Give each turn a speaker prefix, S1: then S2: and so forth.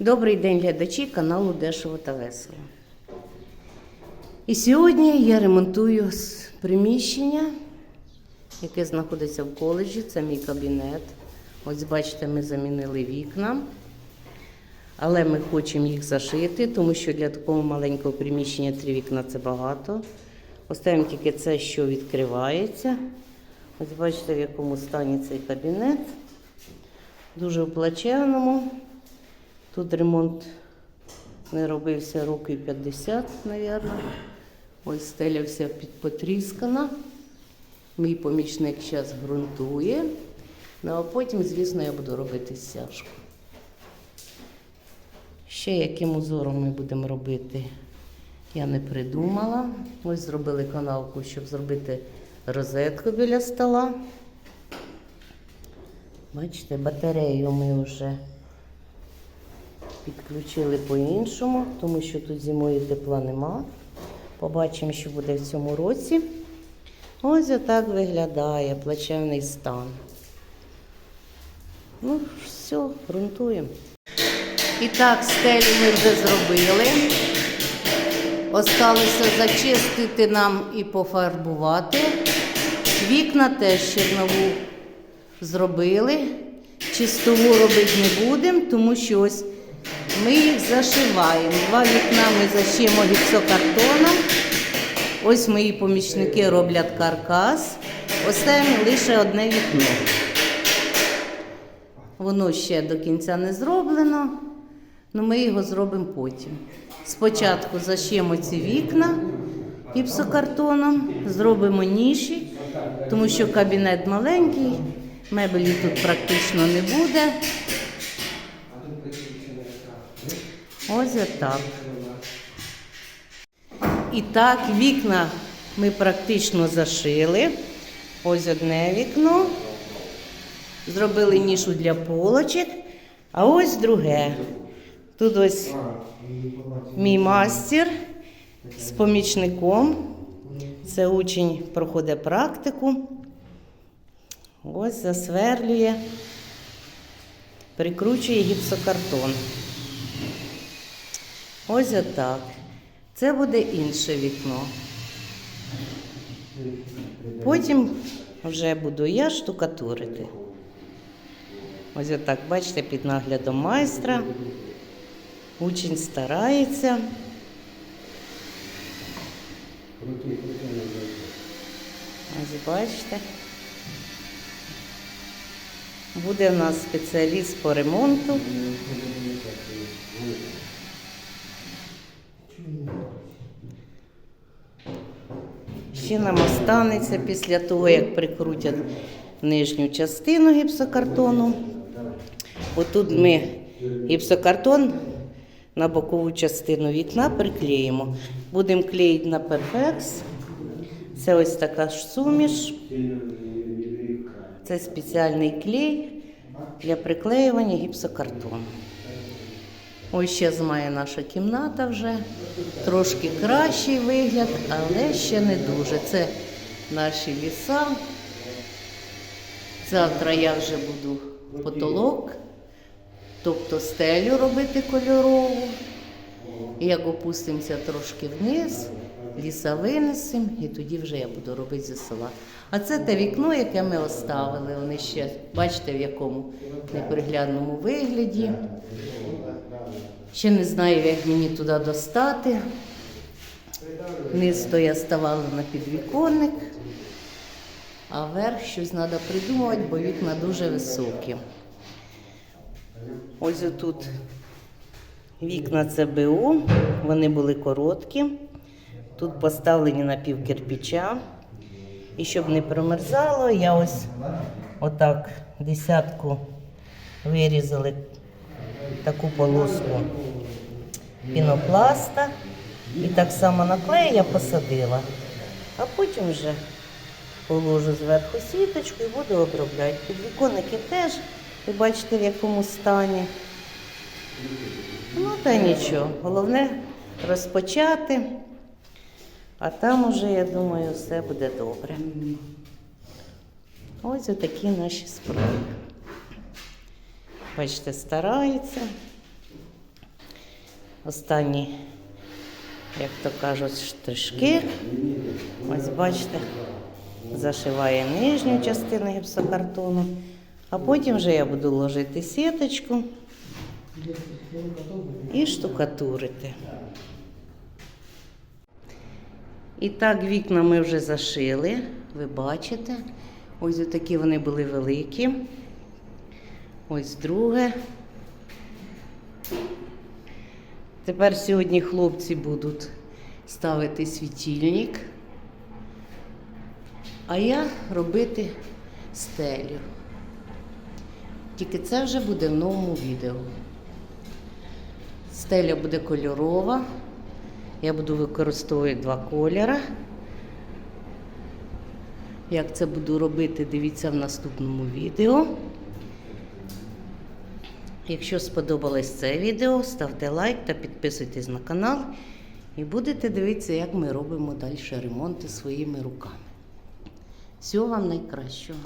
S1: Добрий день, глядачі каналу Дешево та Весело. І сьогодні я ремонтую приміщення, яке знаходиться в коледжі. Це мій кабінет. Ось бачите, ми замінили вікна. Але ми хочемо їх зашити, тому що для такого маленького приміщення три вікна це багато. Оставимо тільки це, що відкривається. Ось бачите, в якому стані цей кабінет. Дуже в плачевному. Тут ремонт не робився років 50, мабуть. Ось стеля вся підпотріскана. Мій помічник зараз ґрунтує. Ну а потім, звісно, я буду робити стяжку. Ще яким узором ми будемо робити, я не придумала. Ось зробили канавку, щоб зробити розетку біля стола. Бачите, батарею ми вже підключили по-іншому, тому що тут зимою тепла нема. Побачимо, що буде в цьому році. Ось отак виглядає плачевний стан. Ну, все, ґрунтуємо. І так, стелю ми вже зробили. Осталося зачистити нам і пофарбувати. Вікна теж чернову зробили. Чистову робити не будемо, тому що ось ми їх зашиваємо. Два вікна ми зашиємо гіпсокартоном. Ось мої помічники роблять каркас. Оставимо лише одне вікно. Воно ще до кінця не зроблено, але ми його зробимо потім. Спочатку зашиємо ці вікна гіпсокартоном, зробимо ніші, тому що кабінет маленький, меблі тут практично не буде. Ось отак. І так, вікна ми практично зашили. Ось одне вікно. Зробили нішу для полочок. А ось друге. Тут ось мій мастер з помічником. Це учень проходить практику. Ось засверлює, прикручує гіпсокартон. Ось отак. Це буде інше вікно. Потім вже буду я штукатурити. Ось отак, бачите, під наглядом майстра. Учень старається. Ось бачите. Буде в нас спеціаліст по ремонту. Ще нам останеться після того, як прикрутять нижню частину гіпсокартону. Отут ми гіпсокартон на бокову частину вікна приклеїмо. Будемо клеїти на перфекс. Це ось така ж суміш. Це спеціальний клей для приклеювання гіпсокартону. Ось ще має наша кімната вже. Трошки кращий вигляд, але ще не дуже. Це наші ліса. Завтра я вже буду потолок, тобто стелю робити кольорову. Як опустимося трошки вниз, ліса винесемо, і тоді вже я буду робити зі села. А це те вікно, яке ми оставили. Вони ще, бачите, в якому неприглядному вигляді. Ще не знаю, як мені туди достати. Низ то я ставала на підвіконник, а вверх щось треба придумувати, бо вікна дуже високі. Ось отут вікна це БУ, вони були короткі. Тут поставлені на пів кирпича. І щоб не промерзало, я ось отак десятку вирізали таку полоску пінопласта. І так само на клей я посадила. А потім вже положу зверху сіточку і буду обробляти. Підвіконники теж, ви бачите, в якому стані. Ну, та нічого. Головне розпочати, а там уже, я думаю, все буде добре. Ось отакі наші справи. Бачите, стараються. останні, як то кажуть, штришки. Ось бачите, зашиває нижню частину гіпсокартону, а потім вже я буду ложити сіточку і штукатурити. І так, вікна ми вже зашили, ви бачите. Ось такі вони були великі. Ось друге. Тепер сьогодні хлопці будуть ставити світильник, а я робити стелю. Тільки це вже буде в новому відео. Стеля буде кольорова. Я буду використовувати два кольори. Як це буду робити, дивіться в наступному відео. Якщо сподобалось це відео, ставте лайк та підписуйтесь на канал. І будете дивитися, як ми робимо далі ремонти своїми руками. Всього вам найкращого!